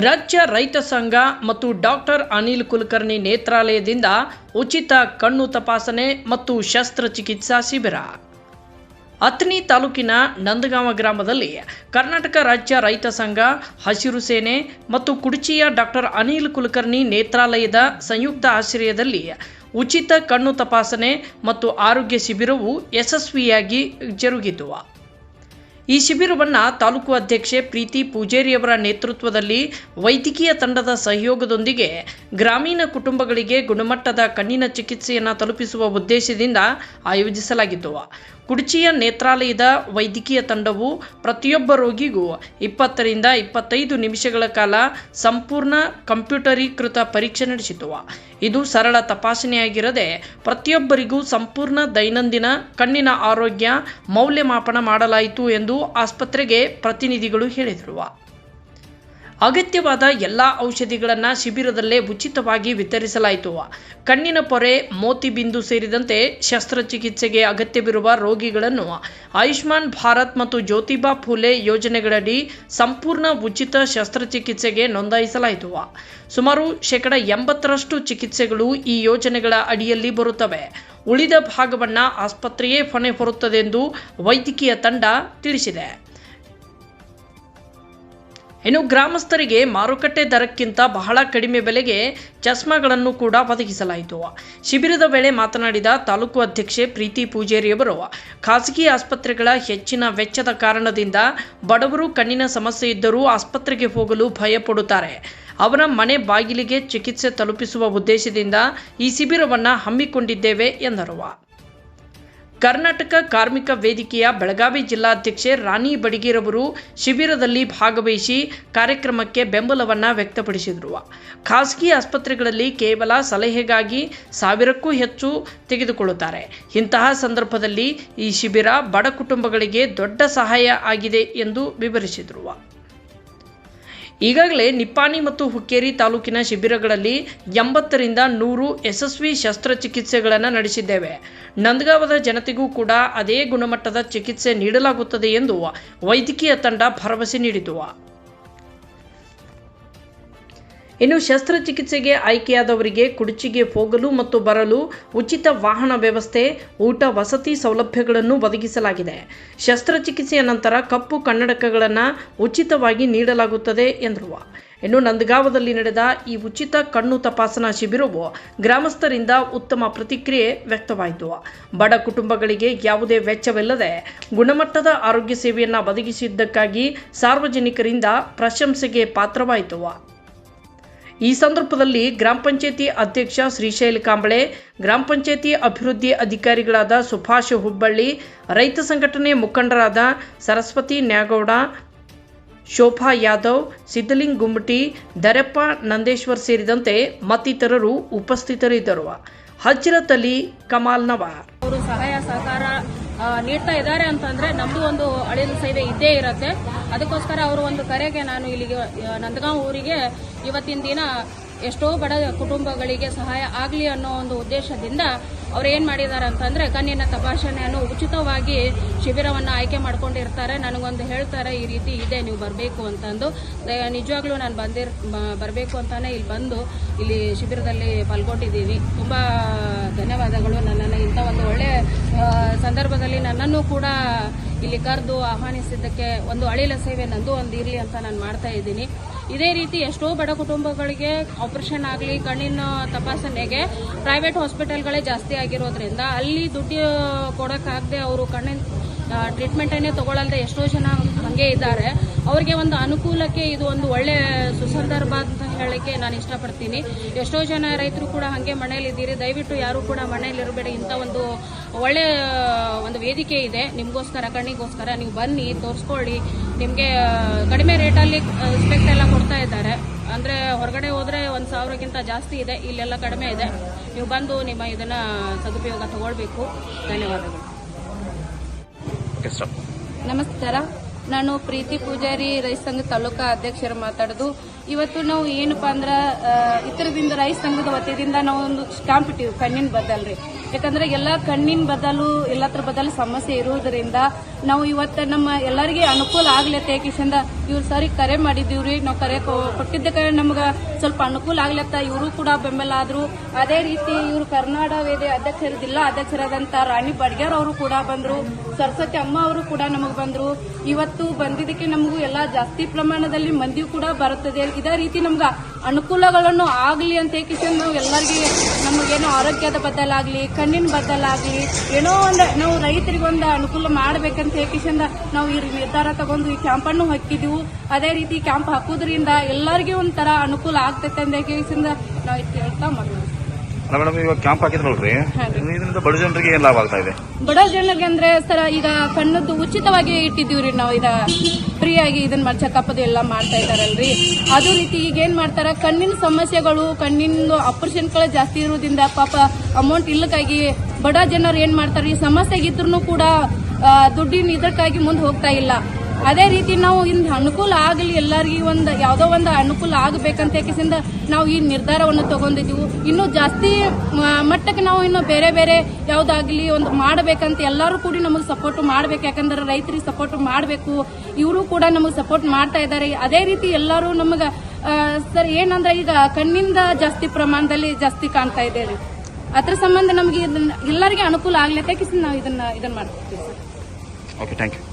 ರಾಜ್ಯ ರೈತ ಸಂಘ ಮತ್ತು ಡಾಕ್ಟರ್ ಅನಿಲ್ ಕುಲಕರ್ಣಿ ನೇತ್ರಾಲಯದಿಂದ ಉಚಿತ ಕಣ್ಣು ತಪಾಸಣೆ ಮತ್ತು ಶಸ್ತ್ರಚಿಕಿತ್ಸಾ ಶಿಬಿರ. ಅಥಣಿ ತಾಲೂಕಿನ ನಂದಗಾಂವ ಗ್ರಾಮದಲ್ಲಿ ಕರ್ನಾಟಕ ರಾಜ್ಯ ರೈತ ಸಂಘ, ಹಸಿರು ಸೇನೆ ಮತ್ತು ಕುಡಚಿಯ ಡಾಕ್ಟರ್ ಅನಿಲ್ ಕುಲಕರ್ಣಿ ನೇತ್ರಾಲಯದ ಸಂಯುಕ್ತ ಆಶ್ರಯದಲ್ಲಿ ಉಚಿತ ಕಣ್ಣು ತಪಾಸಣೆ ಮತ್ತು ಆರೋಗ್ಯ ಶಿಬಿರವು ಯಶಸ್ವಿಯಾಗಿ ಜರುಗಿತು. ಈ ಶಿಬಿರವನ್ನು ತಾಲೂಕು ಅಧ್ಯಕ್ಷೆ ಪ್ರೀತಿ ಪೂಜೇರಿಯವರ ನೇತೃತ್ವದಲ್ಲಿ ವೈದ್ಯಕೀಯ ತಂಡದ ಸಹಯೋಗದೊಂದಿಗೆ ಗ್ರಾಮೀಣ ಕುಟುಂಬಗಳಿಗೆ ಗುಣಮಟ್ಟದ ಕಣ್ಣಿನ ಚಿಕಿತ್ಸೆಯನ್ನು ತಲುಪಿಸುವ ಉದ್ದೇಶದಿಂದ ಆಯೋಜಿಸಲಾಗಿತ್ತು ಕುಡಚಿಯ ನೇತ್ರಾಲಯದ ವೈದ್ಯಕೀಯ ತಂಡವು ಪ್ರತಿಯೊಬ್ಬ ರೋಗಿಗೂ ಇಪ್ಪತ್ತರಿಂದ ಇಪ್ಪತ್ತೈದು ನಿಮಿಷಗಳ ಕಾಲ ಸಂಪೂರ್ಣ ಕಂಪ್ಯೂಟರೀಕೃತ ಪರೀಕ್ಷೆ ನಡೆಸಿತು. ಇದು ಸರಳ ತಪಾಸಣೆಯಾಗಿರದೆ ಪ್ರತಿಯೊಬ್ಬರಿಗೂ ಸಂಪೂರ್ಣ ದೈನಂದಿನ ಕಣ್ಣಿನ ಆರೋಗ್ಯ ಮೌಲ್ಯಮಾಪನ ಮಾಡಲಾಯಿತು ಎಂದು ಆಸ್ಪತ್ರೆಗೆ ಪ್ರತಿನಿಧಿಗಳು ಹೇಳಿದರು. ಅಗತ್ಯವಾದ ಎಲ್ಲ ಔಷಧಿಗಳನ್ನು ಶಿಬಿರದಲ್ಲೇ ಉಚಿತವಾಗಿ ವಿತರಿಸಲಾಯಿತು. ಕಣ್ಣಿನ ಪೊರೆ ಮೋತಿಬಿಂದು ಸೇರಿದಂತೆ ಶಸ್ತ್ರಚಿಕಿತ್ಸೆಗೆ ಅಗತ್ಯವಿರುವ ರೋಗಿಗಳನ್ನು ಆಯುಷ್ಮಾನ್ ಭಾರತ್ ಮತ್ತು ಜ್ಯೋತಿಬಾ ಫುಲೆ ಯೋಜನೆಗಳಡಿ ಸಂಪೂರ್ಣ ಉಚಿತ ಶಸ್ತ್ರಚಿಕಿತ್ಸೆಗೆ ನೋಂದಾಯಿಸಲಾಯಿತು. ಸುಮಾರು ಶೇಕಡ ಎಂಬತ್ತರಷ್ಟು ಚಿಕಿತ್ಸೆಗಳು ಈ ಯೋಜನೆಗಳ ಅಡಿಯಲ್ಲಿ ಬರುತ್ತವೆ. ಉಳಿದ ಭಾಗವನ್ನು ಆಸ್ಪತ್ರೆಯೇ ಹೊಣೆ ಹೊರುತ್ತದೆಂದು ವೈದ್ಯಕೀಯ ತಂಡ ತಿಳಿಸಿದೆ. ಇನ್ನು ಗ್ರಾಮಸ್ಥರಿಗೆ ಮಾರುಕಟ್ಟೆ ದರಕ್ಕಿಂತ ಬಹಳ ಕಡಿಮೆ ಬೆಲೆಗೆ ಚಸ್ಮಾಗಳನ್ನು ಕೂಡ ಒದಗಿಸಲಾಯಿತು. ಶಿಬಿರದ ವೇಳೆ ಮಾತನಾಡಿದ ತಾಲೂಕು ಅಧ್ಯಕ್ಷೆ ಪ್ರೀತಿ ಪೂಜೇರಿಯವರು, ಖಾಸಗಿ ಆಸ್ಪತ್ರೆಗಳ ಹೆಚ್ಚಿನ ವೆಚ್ಚದ ಕಾರಣದಿಂದ ಬಡವರು ಕಣ್ಣಿನ ಸಮಸ್ಯೆ ಇದ್ದರೂ ಆಸ್ಪತ್ರೆಗೆ ಹೋಗಲು ಭಯಪಡುತ್ತಾರೆ ಅವರ ಮನೆ ಬಾಗಿಲಿಗೆ ಚಿಕಿತ್ಸೆ ತಲುಪಿಸುವ ಉದ್ದೇಶದಿಂದ ಈ ಶಿಬಿರವನ್ನು ಹಮ್ಮಿಕೊಂಡಿದ್ದೇವೆ, ಎಂದರು. ಕರ್ನಾಟಕ ಕಾರ್ಮಿಕ ವೇದಿಕೆಯ ಬೆಳಗಾವಿ ಜಿಲ್ಲಾಧ್ಯಕ್ಷೆ ರಾಣಿ ಬಡಿಗೇರವರು ಶಿಬಿರದಲ್ಲಿ ಭಾಗವಹಿಸಿ ಕಾರ್ಯಕ್ರಮಕ್ಕೆ ಬೆಂಬಲವನ್ನು ವ್ಯಕ್ತಪಡಿಸಿದರು. ಖಾಸಗಿ ಆಸ್ಪತ್ರೆಗಳಲ್ಲಿ ಕೇವಲ ಸಲಹೆಗಾಗಿ ಸಾವಿರಕ್ಕೂ ಹೆಚ್ಚು ತೆಗೆದುಕೊಳ್ಳುತ್ತಾರೆ. ಇಂತಹ ಸಂದರ್ಭದಲ್ಲಿ ಈ ಶಿಬಿರ ಬಡ ಕುಟುಂಬಗಳಿಗೆ ದೊಡ್ಡ ಸಹಾಯ ಆಗಿದೆ ಎಂದು ವಿವರಿಸಿದರು. ಈಗಾಗಲೇ ನಿಪ್ಪಾಣಿ ಮತ್ತು ಹುಕ್ಕೇರಿ ತಾಲೂಕಿನ ಶಿಬಿರಗಳಲ್ಲಿ ಎಂಬತ್ತರಿಂದ ನೂರು ಯಶಸ್ವಿ ಶಸ್ತ್ರಚಿಕಿತ್ಸೆಗಳನ್ನು ನಡೆಸಿದ್ದೇವೆ. ನಂದಗಾವದ ಜನತೆಗೂ ಕೂಡ ಅದೇ ಗುಣಮಟ್ಟದ ಚಿಕಿತ್ಸೆ ನೀಡಲಾಗುತ್ತದೆ ಎಂದು ವೈದ್ಯಕೀಯ ತಂಡ ಭರವಸೆ ನೀಡಿತು ಇನ್ನು ಶಸ್ತ್ರಚಿಕಿತ್ಸೆಗೆ ಆಯ್ಕೆಯಾದವರಿಗೆ ಕುಡಚಿಗೆ ಹೋಗಲು ಮತ್ತು ಬರಲು ಉಚಿತ ವಾಹನ ವ್ಯವಸ್ಥೆ, ಊಟ, ವಸತಿ ಸೌಲಭ್ಯಗಳನ್ನು ಒದಗಿಸಲಾಗಿದೆ. ಶಸ್ತ್ರಚಿಕಿತ್ಸೆಯ ನಂತರ ಕಪ್ಪು ಕನ್ನಡಕಗಳನ್ನು ಉಚಿತವಾಗಿ ನೀಡಲಾಗುತ್ತದೆ ಎಂದರು. ಇನ್ನು ನಂದಗಾವದಲ್ಲಿ ನಡೆದ ಈ ಉಚಿತ ಕಣ್ಣು ತಪಾಸಣಾ ಶಿಬಿರವು ಗ್ರಾಮಸ್ಥರಿಂದ ಉತ್ತಮ ಪ್ರತಿಕ್ರಿಯೆ ವ್ಯಕ್ತವಾಯಿತು. ಬಡ ಕುಟುಂಬಗಳಿಗೆ ಯಾವುದೇ ವೆಚ್ಚವಿಲ್ಲದೆ ಗುಣಮಟ್ಟದ ಆರೋಗ್ಯ ಸೇವೆಯನ್ನು ಒದಗಿಸಿದ್ದಕ್ಕಾಗಿ ಸಾರ್ವಜನಿಕರಿಂದ ಪ್ರಶಂಸೆಗೆ ಪಾತ್ರವಾಯಿತು. ಈ ಸಂದರ್ಭದಲ್ಲಿ ಗ್ರಾಮ ಪಂಚಾಯತಿ ಅಧ್ಯಕ್ಷ ಶ್ರೀಶೈಲ್ ಕಾಂಬಳೆ, ಗ್ರಾಮ ಪಂಚಾಯತಿ ಅಭಿವೃದ್ಧಿ ಅಧಿಕಾರಿಗಳಾದ ಸುಭಾಷ್ ಹುಬ್ಬಳ್ಳಿ, ರೈತ ಸಂಘಟನೆ ಮುಖಂಡರಾದ ಸರಸ್ವತಿ ನ್ಯಾಗೌಡ, ಶೋಭಾ ಯಾದವ್ ಸಿದ್ದಲಿಂಗ್ ಗುಮ್ಮಟಿ, ದರೆಪ್ಪ ನಂದೇಶ್ವರ್ ಸೇರಿದಂತೆ ಮತ್ತಿತರರು ಉಪಸ್ಥಿತರಿದ್ದರು. ಹಜರತ್ ಅಲಿ ಕಮಾಲ್ ನವಾರ್. ಅವರು ಸಹಾಯ ಸಹಕಾರ ನೀಡ್ತಾ ಇದ್ದಾರೆ ಅಂತಂದ್ರೆ ನಮ್ದು ಒಂದು ಅಳಿಲು ಸೇವೆ ಇದ್ದೇ ಇರತ್ತೆ. ಅದಕ್ಕೋಸ್ಕರ ಅವರು ಒಂದು ಕರೆಗೆ ನಾನು ಇಲ್ಲಿಗೆ ನಂದಗಾಂವ್ ಊರಿಗೆ ಇವತ್ತಿನ ದಿನ ಎಷ್ಟೋ ಬಡ ಕುಟುಂಬಗಳಿಗೆ ಸಹಾಯ ಆಗಲಿ ಅನ್ನೋ ಒಂದು ಉದ್ದೇಶದಿಂದ ಅವ್ರು ಏನು ಮಾಡಿದ್ದಾರೆ ಅಂತಂದರೆ ಕಣ್ಣಿನ ತಪಾಸಣೆಯನ್ನು ಉಚಿತವಾಗಿ ಶಿಬಿರವನ್ನು ಆಯ್ಕೆ ಮಾಡ್ಕೊಂಡಿರ್ತಾರೆ. ನನಗೊಂದು ಹೇಳ್ತಾರೆ, ಈ ರೀತಿ ಇದೆ, ನೀವು ಬರಬೇಕು ಅಂತಂದು. ನಿಜವಾಗ್ಲೂ ನಾನು ಬಂದಿರ್ ಬರಬೇಕು ಅಂತಾನೆ ಇಲ್ಲಿ ಬಂದು ಇಲ್ಲಿ ಶಿಬಿರದಲ್ಲಿ ಪಾಲ್ಗೊಂಡಿದ್ದೀನಿ ತುಂಬ ಧನ್ಯವಾದಗಳು ನನ್ನನ್ನು ಇಂಥ ಒಂದು ಒಳ್ಳೆಯ ಸಂದರ್ಭದಲ್ಲಿ ನನ್ನನ್ನು ಕೂಡ ಇಲ್ಲಿ ಕರೆದು ಆಹ್ವಾನಿಸಿದ್ದಕ್ಕೆ ಒಂದು ಅಳಿಲ ಸೇವೆ ನಂದು ಒಂದು ಇರಲಿ ಅಂತ ನಾನು ಮಾಡ್ತಾ ಇದ್ದೀನಿ. ಇದೇ ರೀತಿ ಎಷ್ಟೋ ಬಡ ಕುಟುಂಬಗಳಿಗೆ ಆಪರೇಷನ್ ಆಗಲಿ, ಕಣ್ಣಿನ ತಪಾಸಣೆಗೆ ಪ್ರೈವೇಟ್ ಹಾಸ್ಪಿಟಲ್ಗಳೇ ಜಾಸ್ತಿ ಆಗಿರೋದ್ರಿಂದ ಅಲ್ಲಿ ದುಡ್ಡು ಕೊಡೋಕ್ಕಾಗದೆ ಅವರು ಕಣ್ಣಿನ ಟ್ರೀಟ್ಮೆಂಟನ್ನೇ ತಗೊಳ್ಳಲ್ದೆ ಎಷ್ಟೋ ಜನ ಹಾಗೆ ಇದ್ದಾರೆ. ಅವ್ರಿಗೆ ಒಂದು ಅನುಕೂಲಕ್ಕೆ ಇದು ಒಂದು ಒಳ್ಳೆ ಸುಸಂದರ್ಭ ಅಂತ ಹೇಳಕ್ಕೆ ನಾನು ಇಷ್ಟಪಡ್ತೀನಿ. ಎಷ್ಟೋ ಜನ ರೈತರು ಕೂಡ ಹಾಗೆ ಮನೆಯಲ್ಲಿದ್ದೀರಿ, ದಯವಿಟ್ಟು ಯಾರು ಕೂಡ ಮನೆಯಲ್ಲಿರಬೇಡಿ. ಇಂಥ ಒಂದು ಒಳ್ಳೆ ವೇದಿಕೆ ಇದೆ ನಿಮಗೋಸ್ಕರ ಕಣ್ಣಿಗೋಸ್ಕರ ನೀವು ಬನ್ನಿ ತೋರಿಸ್ಕೊಳ್ಳಿ. ನಿಮಗೆ ಕಡಿಮೆ ರೇಟಲ್ಲಿ ಸ್ಪೆಕ್ಟ್ ಎಲ್ಲ ಕೊಡ್ತಾ ಇದ್ದಾರೆ. ಅಂದರೆ ಹೊರಗಡೆ ಹೋದರೆ ಒಂದು ಸಾವಿರಕ್ಕಿಂತ ಜಾಸ್ತಿ ಇದೆ ಇಲ್ಲೆಲ್ಲ ಕಡಿಮೆ ಇದೆ. ನೀವು ಬಂದು ನಿಮ್ಮ ಇದನ್ನು ಸದುಪಯೋಗ ತಗೊಳ್ಬೇಕು. ಧನ್ಯವಾದಗಳು. ನಮಸ್ಕಾರ. ನಾನು ಪ್ರೀತಿ ಪೂಜಾರಿ ರೈತ ಸಂಘ ತಾಲೂಕಾ ಅಧ್ಯಕ್ಷರು ಮಾತಾಡೋದು. ಇವತ್ತು ನಾವು ಏನಪ್ಪ ಅಂದ್ರೆ ಇತರದಿಂದ ರೈತ ಸಂಘದ ವತಿಯಿಂದ ನಾವು ಒಂದು ಸ್ಟಾಂಪ್ ಇಟ್ಟಿವಿ ಕಣ್ಣಿನ ಬದಲ್ರಿ ಯಾಕಂದ್ರೆ ಎಲ್ಲ ಕಣ್ಣಿನ ಬದಲು, ಎಲ್ಲತ್ರ ಬದಲು ಸಮಸ್ಯೆ ಇರುವುದರಿಂದ ನಾವು ಇವತ್ತು ನಮ್ಮ ಎಲ್ಲರಿಗೆ ಅನುಕೂಲ ಆಗ್ಲತ್ತೆ ಕಿಶಂದ ಇವ್ರು ಸರಿ ಕರೆ ಮಾಡಿದ್ದೀವ್ರಿ. ನಾವು ಕರೆ ಕೊಟ್ಟಿದ್ದಕ್ಕೆ ನಮ್ಗೆ ಸ್ವಲ್ಪ ಅನುಕೂಲ ಆಗ್ಲತ್ತ. ಇವರು ಕೂಡ ಬೆಂಬಲ ಆದ್ರು. ಅದೇ ರೀತಿ ಇವರು ಕರ್ನಾಟಕ ವೇದಿ ಅಧ್ಯಕ್ಷರ ಜಿಲ್ಲಾ ಅಧ್ಯಕ್ಷರಾದಂತ ರಾಣಿ ಬಡ್ಗ್ಯಾರ್ ಅವರು ಕೂಡ ಬಂದ್ರು. ಸರಸ್ವತಿ ಅಮ್ಮ ಅವರು ಕೂಡ ನಮಗೆ ಬಂದ್ರು. ಇವತ್ತು ಬಂದಿದ್ದಕ್ಕೆ ನಮಗೂ ಎಲ್ಲ ಜಾಸ್ತಿ ಪ್ರಮಾಣದಲ್ಲಿ ಮಂದಿಯೂ ಕೂಡ ಬರುತ್ತದೆ. ಇದೇ ರೀತಿ ನಮ್ಗೆ ಅನುಕೂಲಗಳನ್ನು ಆಗಲಿ ಅಂತ ಕಿಶನ್ ನಾವು ಎಲ್ಲರಿಗೆ ನಮಗೇನೋ ಆರೋಗ್ಯದ ಬದಲಾಗಲಿ, ಕಣ್ಣಿನ ಬದಲಾಗಲಿ, ಏನೋ ಒಂದು ನಾವು ರೈತರಿಗೊಂದು ಅನುಕೂಲ ಮಾಡಬೇಕಂತ ಕಿಶನ್ ನಾವು ಈ ನಿರ್ಧಾರ ತಗೊಂಡು ಈ ಕ್ಯಾಂಪನ್ನು ಹಾಕಿದೀವು. ಅದೇ ರೀತಿ ಕ್ಯಾಂಪ್ ಹಾಕೋದ್ರಿಂದ ಎಲ್ಲರಿಗೂ ಒಂಥರ ಅನುಕೂಲ ಆಗ್ತೈತೆ ಅಂತ ಕಿಶನ್ ನಾವು ಹೇಳ್ತಾ ಮಾಡ್ತೀವಿ ಮೇಡಮ್ ಇವಾಗ ಕ್ಯಾಂಪ್ ಹಾಕಿದ್ರಲ್ರಿ ಹಾನ್ರಿ. ಇದರಿಂದ ಬಡ ಜನರಿಗೆ ಏನ್ ಲಾಭ ಆಗ್ತಾ ಇದೆ? ಬಡ ಜನರಿಗೆ ಅಂದ್ರೆ ಸರ ಈಗ ಕಣ್ಣದ್ದು ಉಚಿತವಾಗಿ ಇಟ್ಟಿದ್ದೀವ್ರಿ ನಾವು ಇದ ಫ್ರೀ ಆಗಿ ಇದನ್ನ ಚೆಕಪ್ ಅದು ಎಲ್ಲ ಮಾಡ್ತಾ ಇದಾರಲ್ರಿ ಅದೇ ರೀತಿ ಈಗ ಏನ್ ಮಾಡ್ತಾರ ಕಣ್ಣಿನ ಸಮಸ್ಯೆಗಳು ಕಣ್ಣಿನ ಆಪರೇಷನ್ಗಳು ಜಾಸ್ತಿ ಇರೋದ್ರಿಂದ ಪಾಪ ಅಮೌಂಟ್ ಇಲ್ಲಕ್ಕಾಗಿ ಬಡ ಜನರು ಏನ್ ಮಾಡ್ತಾರೆ ಈ ಸಮಸ್ಯೆಗಿದ್ರು ಕೂಡ ದುಡ್ಡಿನ ಇದಕ್ಕಾಗಿ ಮುಂದೆ ಹೋಗ್ತಾ ಇಲ್ಲ. ಅದೇ ರೀತಿ ನಾವು ಇನ್ ಅನುಕೂಲ ಆಗಲಿ ಎಲ್ಲರಿಗೂ ಒಂದು ಯಾವುದೋ ಒಂದು ಅನುಕೂಲ ಆಗಬೇಕಂತ ಯಾಕೆಸಿಂದ ನಾವು ಈ ನಿರ್ಧಾರವನ್ನು ತಗೊಂಡಿದ್ದೀವಿ. ಇನ್ನು ಜಾಸ್ತಿ ಮಟ್ಟಕ್ಕೆ ನಾವು ಇನ್ನು ಬೇರೆ ಬೇರೆ ಯಾವುದಾಗಲಿ ಒಂದು ಮಾಡಬೇಕಂತ ಎಲ್ಲರೂ ಕೂಡಿ ನಮಗೆ ಸಪೋರ್ಟ್ ಮಾಡ್ಬೇಕು. ಯಾಕಂದ್ರೆ ರೈತರಿಗೆ ಸಪೋರ್ಟ್ ಮಾಡಬೇಕು. ಇವರು ಕೂಡ ನಮಗೆ ಸಪೋರ್ಟ್ ಮಾಡ್ತಾ ಇದ್ದಾರೆ. ಅದೇ ರೀತಿ ಎಲ್ಲರೂ ನಮಗೆ ಸರ್ ಏನಂದ್ರೆ ಈಗ ಕಣ್ಣಿಂದ ಜಾಸ್ತಿ ಪ್ರಮಾಣದಲ್ಲಿ ಜಾಸ್ತಿ ಕಾಣ್ತಾ ಇದೆ ರೀ. ಅದ್ರ ಸಂಬಂಧ ನಮಗೆ ಇದನ್ನ ಎಲ್ಲರಿಗೆ ಅನುಕೂಲ ಆಗ್ಲತ್ತೆ ನಾವು ಇದನ್ನ ಇದನ್ನ ಮಾಡ್ತೀವಿ ಸರ್. Okay thank you